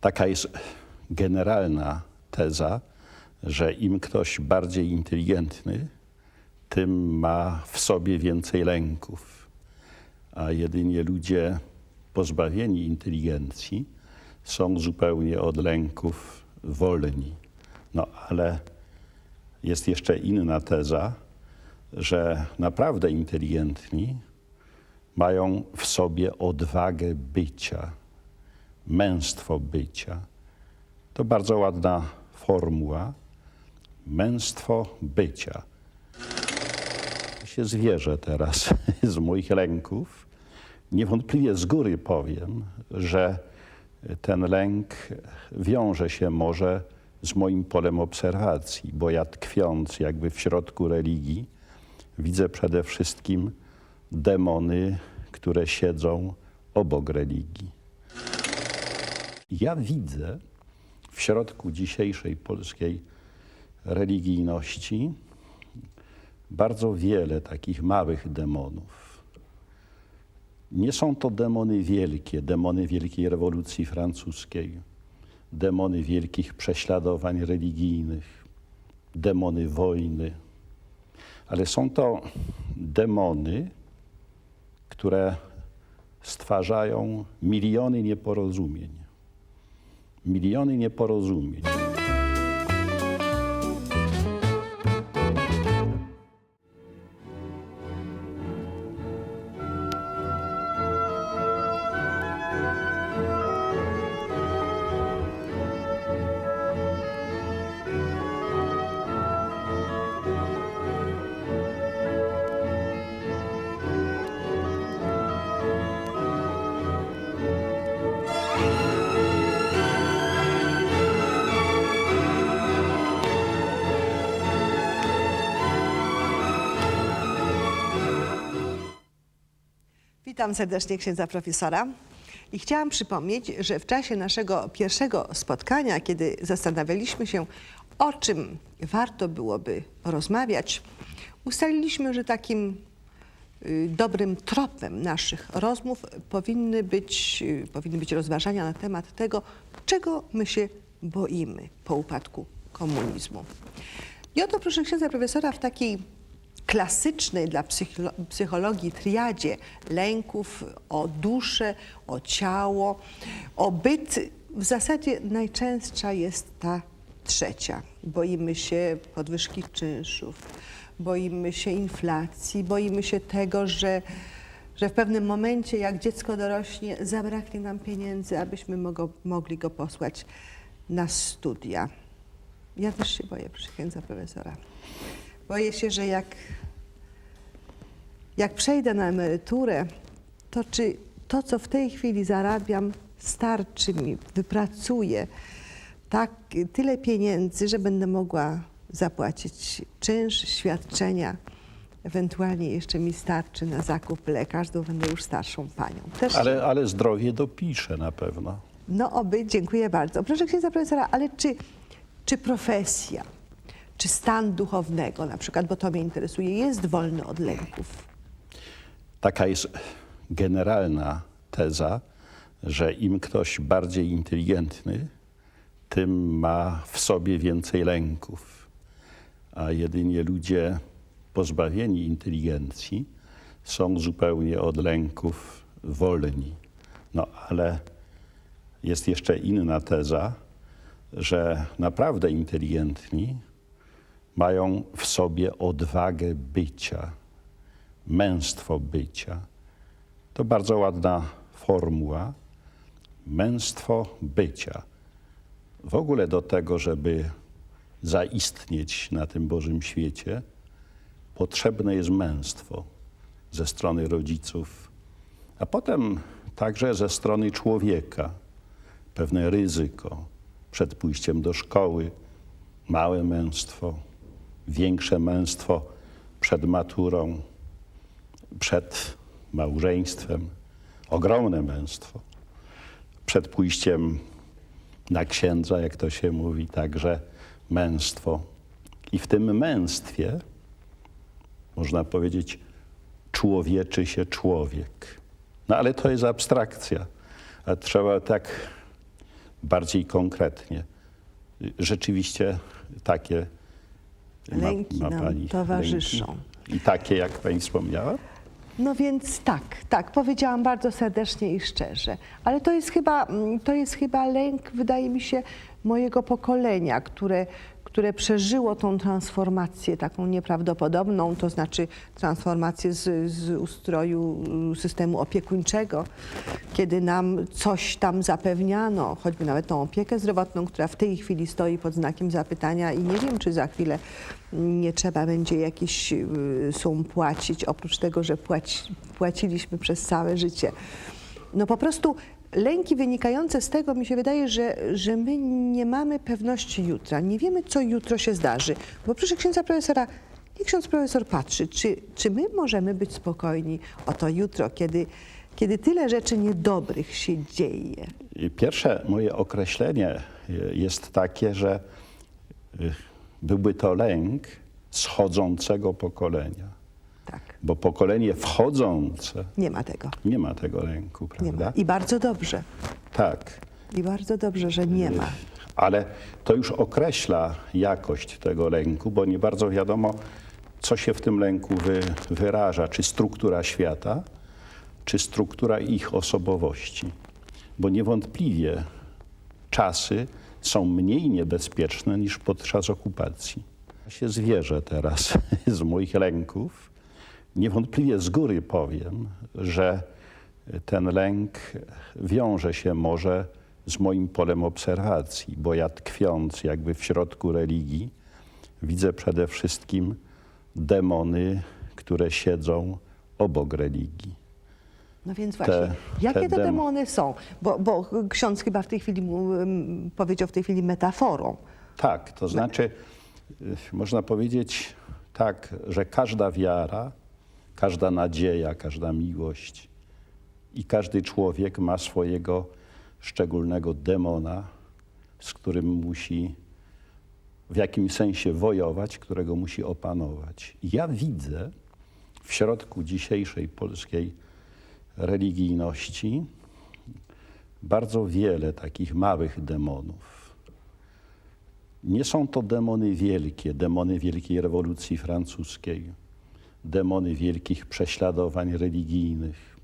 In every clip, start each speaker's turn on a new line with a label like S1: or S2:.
S1: Taka jest generalna teza, że im ktoś bardziej inteligentny, tym ma w sobie więcej lęków, a jedynie ludzie pozbawieni inteligencji są zupełnie od lęków wolni. No ale jest jeszcze inna teza, że naprawdę inteligentni mają w sobie odwagę bycia, męstwo bycia. To bardzo ładna formuła. Męstwo bycia. Się zwierzę teraz z moich lęków. Niewątpliwie z góry powiem, że ten lęk wiąże się może z moim polem obserwacji, bo ja tkwiąc jakby w środku religii, widzę przede wszystkim demony, które siedzą obok religii. Ja widzę w środku dzisiejszej polskiej religijności bardzo wiele takich małych demonów. Nie są to demony wielkie, demony wielkiej rewolucji francuskiej, demony wielkich prześladowań religijnych, demony wojny, ale są to demony, które stwarzają miliony nieporozumień. Miliony nieporozumień.
S2: Witam serdecznie księdza profesora. I chciałam przypomnieć, że w czasie naszego pierwszego spotkania, kiedy zastanawialiśmy się, o czym warto byłoby porozmawiać, ustaliliśmy, że takim y, dobrym tropem naszych rozmów powinny być, y, powinny być rozważania na temat tego, czego my się boimy po upadku komunizmu. I oto, proszę księdza profesora, w takiej klasycznej dla psycholo- psychologii triadzie lęków o duszę, o ciało, o byt, w zasadzie najczęstsza jest ta trzecia. Boimy się podwyżki czynszów, boimy się inflacji, boimy się tego, że, że w pewnym momencie, jak dziecko dorośnie, zabraknie nam pieniędzy, abyśmy mogo, mogli go posłać na studia. Ja też się boję, proszę księdza profesora. Boję się, że jak, jak przejdę na emeryturę, to czy to, co w tej chwili zarabiam, starczy mi, wypracuję tak, tyle pieniędzy, że będę mogła zapłacić czynsz, świadczenia, ewentualnie jeszcze mi starczy na zakup lekarz, bo będę już starszą panią. Też
S1: Ale, ale zdrowie dopisze na pewno.
S2: no oby, dziękuję bardzo. Proszę księdza profesora, ale czy, czy profesja, czy stan duchownego na przykład, bo to mnie interesuje, jest wolny od lęków?
S1: Taka jest generalna teza, że im ktoś bardziej inteligentny, tym ma w sobie więcej lęków, a jedynie ludzie pozbawieni inteligencji są zupełnie od lęków wolni. No ale jest jeszcze inna teza, że naprawdę inteligentni mają w sobie odwagę bycia, męstwo bycia. To bardzo ładna formuła. Męstwo bycia. W ogóle do tego, żeby zaistnieć na tym Bożym świecie, potrzebne jest męstwo ze strony rodziców, a potem także ze strony człowieka. Pewne ryzyko przed pójściem do szkoły, małe męstwo, większe męstwo przed maturą, przed małżeństwem, ogromne męstwo, przed pójściem na księdza, jak to się mówi, także męstwo. I w tym męstwie, można powiedzieć, człowieczy się człowiek. No ale to jest abstrakcja. A trzeba tak bardziej konkretnie. Rzeczywiście takie
S2: Lęki nam towarzyszą.
S1: lęki. I takie, jak pani wspomniała?
S2: No więc tak, tak, powiedziałam bardzo serdecznie i szczerze. Ale to jest chyba, mm, to jest chyba lęk, wydaje mi się, mojego pokolenia, które, które przeżyło tą transformację taką nieprawdopodobną, to znaczy transformację z, z ustroju y, systemu opiekuńczego, kiedy nam coś tam zapewniano, choćby nawet tą opiekę zdrowotną, która w tej chwili stoi pod znakiem zapytania i nie wiem, czy za chwilę nie trzeba będzie jakiś y, sum płacić, oprócz tego, że płaci, płaciliśmy przez całe życie. No po prostu lęki wynikające z tego, mi się wydaje, że, że my nie mamy pewności jutra. Nie wiemy, co jutro się zdarzy. Bo proszę księdza profesora, niech ksiądz profesor patrzy, czy, czy my możemy być spokojni o to jutro, kiedy, kiedy tyle rzeczy niedobrych się dzieje.
S1: Pierwsze moje określenie y, jest takie, że y, byłby to lęk schodzącego pokolenia.
S2: Tak,
S1: Bo pokolenie wchodzące
S2: nie ma tego.
S1: nie ma tego lęku,
S2: Nie
S1: prawda?
S2: ma. I bardzo dobrze.
S1: Tak.
S2: I bardzo dobrze, że nie ma.
S1: Ale to już określa jakość tego lęku, bo nie bardzo wiadomo, co się w tym lęku wy, wyraża, czy struktura świata, czy struktura ich osobowości. Bo niewątpliwie czasy są mniej niebezpieczne niż podczas okupacji. Ja się zwierzę teraz z moich lęków. Niewątpliwie z góry powiem, że ten lęk wiąże się może z moim polem obserwacji, bo ja tkwiąc jakby w środku religii, widzę przede wszystkim demony, które siedzą obok religii.
S2: No więc właśnie,
S1: Te-
S2: jakie
S1: te
S2: te
S1: demo-
S2: demony są? Bo, bo ksiądz chyba w tej chwili powiedział w tej chwili metaforą.
S1: Tak, to znaczy, y, można powiedzieć tak, że każda wiara, każda nadzieja, każda miłość i każdy człowiek ma swojego szczególnego demona, z którym musi w jakimś sensie wojować, którego musi opanować. Ja widzę w środku dzisiejszej polskiej religijności bardzo wiele takich małych demonów. Nie są to demony wielkie, demony wielkiej rewolucji francuskiej, demony wielkich prześladowań religijnych,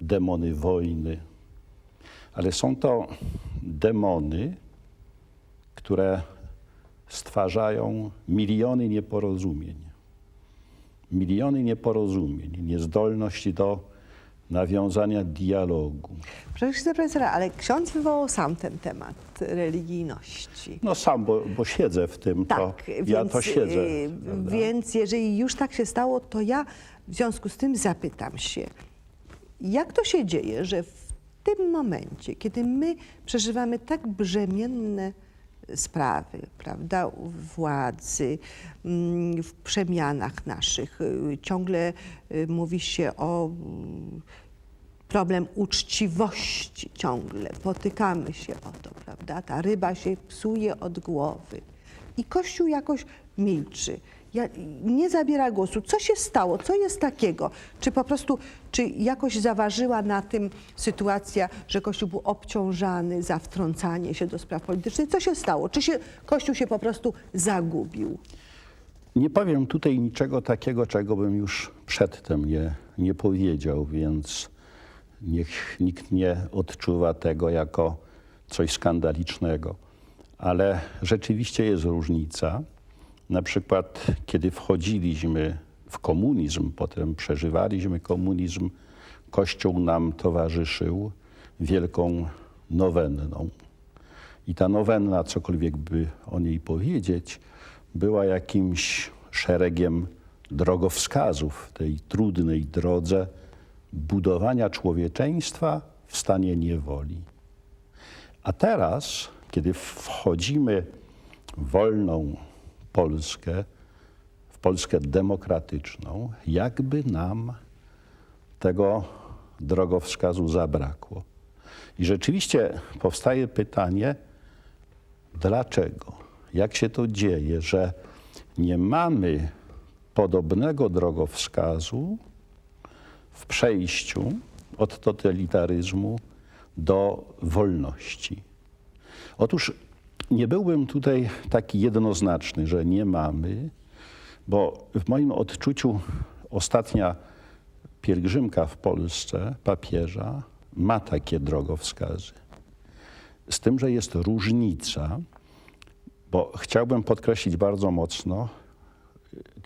S1: demony wojny, ale są to demony, które stwarzają miliony nieporozumień. Miliony nieporozumień, niezdolność do nawiązania dialogu.
S2: Proszę profesora, ale ksiądz wywołał sam ten temat religijności.
S1: No sam, bo, bo siedzę w tym,
S2: Tak,
S1: to
S2: więc,
S1: ja to siedzę.
S2: y,
S1: prawda?
S2: więc jeżeli już tak się stało, to ja w związku z tym zapytam się, jak to się dzieje, że w tym momencie, kiedy my przeżywamy tak brzemienne sprawy, prawda, władzy, mm, w przemianach naszych, y, ciągle y, mówi się o mm, problem uczciwości ciągle. Potykamy się o to, prawda? Ta ryba się psuje od głowy. I Kościół jakoś milczy. Ja, nie zabiera głosu. Co się stało? Co jest takiego? Czy po prostu, czy jakoś zaważyła na tym sytuacja, że Kościół był obciążany za wtrącanie się do spraw politycznych? Co się stało? Czy się, Kościół się po prostu zagubił?
S1: Nie powiem tutaj niczego takiego, czego bym już przedtem nie, nie powiedział, więc niech nikt nie odczuwa tego jako coś skandalicznego. Ale rzeczywiście jest różnica. Na przykład, kiedy wchodziliśmy w komunizm, potem przeżywaliśmy komunizm, Kościół nam towarzyszył wielką nowenną. I ta nowenna, cokolwiek by o niej powiedzieć, była jakimś szeregiem drogowskazów w tej trudnej drodze budowania człowieczeństwa w stanie niewoli. A teraz, kiedy wchodzimy w wolną Polskę, w Polskę demokratyczną, jakby nam tego drogowskazu zabrakło. I rzeczywiście powstaje pytanie, dlaczego? Jak się to dzieje, że nie mamy podobnego drogowskazu w przejściu od totalitaryzmu do wolności? Otóż nie byłbym tutaj taki jednoznaczny, że nie mamy, bo w moim odczuciu ostatnia pielgrzymka w Polsce papieża ma takie drogowskazy. Z tym, że jest różnica, bo chciałbym podkreślić bardzo mocno,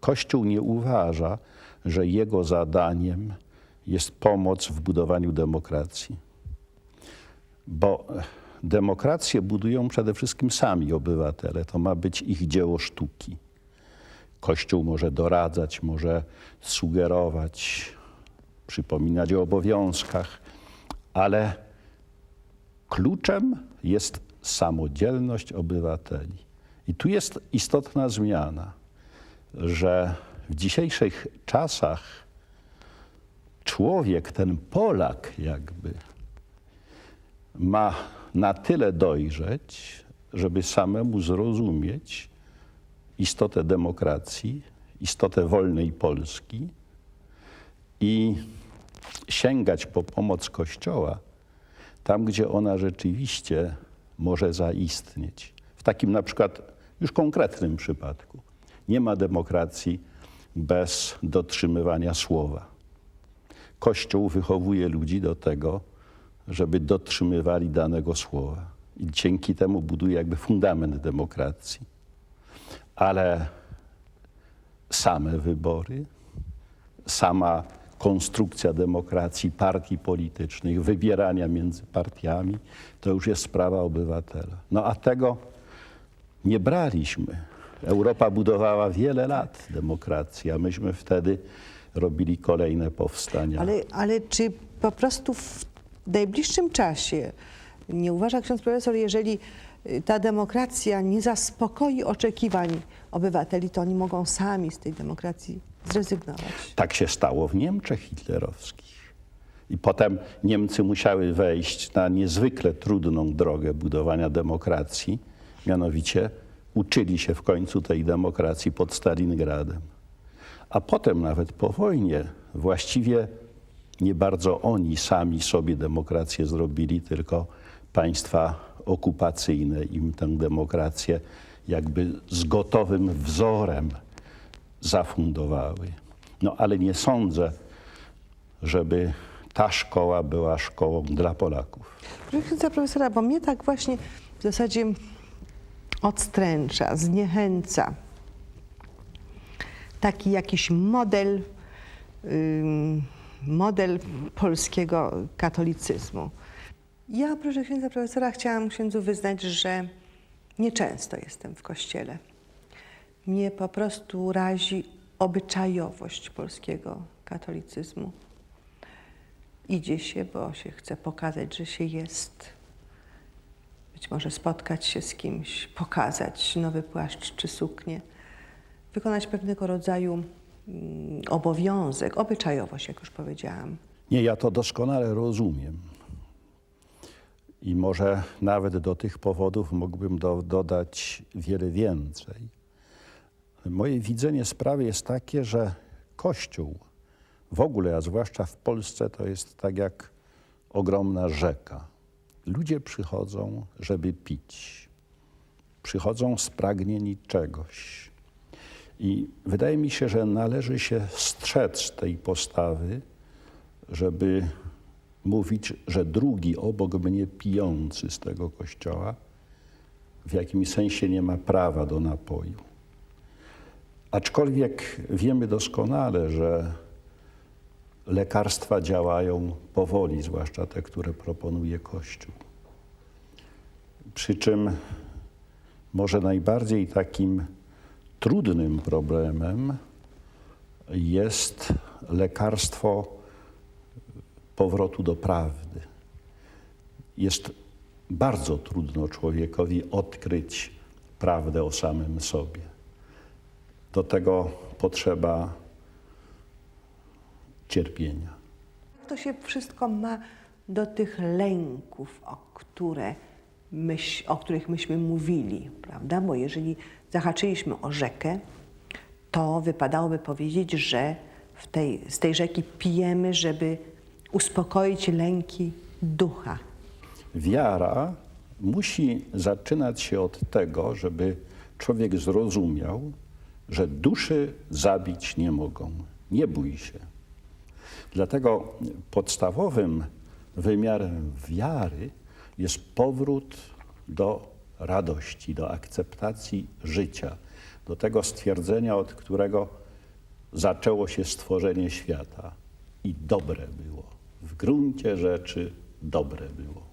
S1: Kościół nie uważa, że jego zadaniem jest pomoc w budowaniu demokracji. Bo demokrację budują przede wszystkim sami obywatele. To ma być ich dzieło sztuki. Kościół może doradzać, może sugerować, przypominać o obowiązkach, ale kluczem jest samodzielność obywateli. I tu jest istotna zmiana, że w dzisiejszych czasach człowiek, ten Polak jakby, ma na tyle dojrzeć, żeby samemu zrozumieć istotę demokracji, istotę wolnej Polski i sięgać po pomoc Kościoła tam, gdzie ona rzeczywiście może zaistnieć. W takim na przykład już konkretnym przypadku. Nie ma demokracji bez dotrzymywania słowa. Kościół wychowuje ludzi do tego, żeby dotrzymywali danego słowa. I dzięki temu buduje jakby fundament demokracji. Ale same wybory, sama konstrukcja demokracji, partii politycznych, wybierania między partiami, to już jest sprawa obywatela. No a tego nie braliśmy. Europa budowała wiele lat demokracji, a myśmy wtedy robili kolejne powstania.
S2: Ale, ale czy po prostu w najbliższym czasie nie uważa ksiądz profesor, jeżeli y, ta demokracja nie zaspokoi oczekiwań obywateli, to oni mogą sami z tej demokracji zrezygnować?
S1: Tak się stało w Niemczech hitlerowskich. I potem Niemcy musiały wejść na niezwykle trudną drogę budowania demokracji, mianowicie uczyli się w końcu tej demokracji pod Stalingradem. A potem nawet po wojnie właściwie nie bardzo oni sami sobie demokrację zrobili, tylko państwa okupacyjne im tę demokrację jakby z gotowym wzorem zafundowały. No ale nie sądzę, żeby ta szkoła była szkołą dla Polaków.
S2: Księdza profesora, bo mnie tak właśnie w zasadzie odstręcza, zniechęca taki jakiś model, ym, model polskiego katolicyzmu. Ja, proszę księdza profesora, chciałam księdzu wyznać, że nieczęsto jestem w kościele. Mnie po prostu razi obyczajowość polskiego katolicyzmu. Idzie się, bo się chce pokazać, że się jest. Być może spotkać się z kimś, pokazać nowy płaszcz czy suknię, wykonać pewnego rodzaju obowiązek, obyczajowość, jak już powiedziałam.
S1: Nie, ja to doskonale rozumiem. I może nawet do tych powodów mógłbym do, dodać wiele więcej. Moje widzenie sprawy jest takie, że Kościół w ogóle, a zwłaszcza w Polsce, to jest tak jak ogromna rzeka. Ludzie przychodzą, żeby pić. Przychodzą spragnieni czegoś. I wydaje mi się, że należy się strzec tej postawy, żeby mówić, że drugi obok mnie pijący z tego kościoła w jakimś sensie nie ma prawa do napoju. Aczkolwiek wiemy doskonale, że lekarstwa działają powoli, zwłaszcza te, które proponuje Kościół. Przy czym może najbardziej takim trudnym problemem jest lekarstwo powrotu do prawdy. Jest bardzo trudno człowiekowi odkryć prawdę o samym sobie. Do tego potrzeba cierpienia.
S2: To się wszystko ma do tych lęków, o, które myś, o których myśmy mówili, prawda? Bo jeżeli zahaczyliśmy o rzekę, to wypadałoby powiedzieć, że tej, z tej rzeki pijemy, żeby uspokoić lęki ducha.
S1: Wiara musi zaczynać się od tego, żeby człowiek zrozumiał, że duszy zabić nie mogą. Nie bój się. Dlatego podstawowym wymiarem wiary jest powrót do radości, do akceptacji życia, do tego stwierdzenia, od którego zaczęło się stworzenie świata. I dobre było. W gruncie rzeczy dobre było.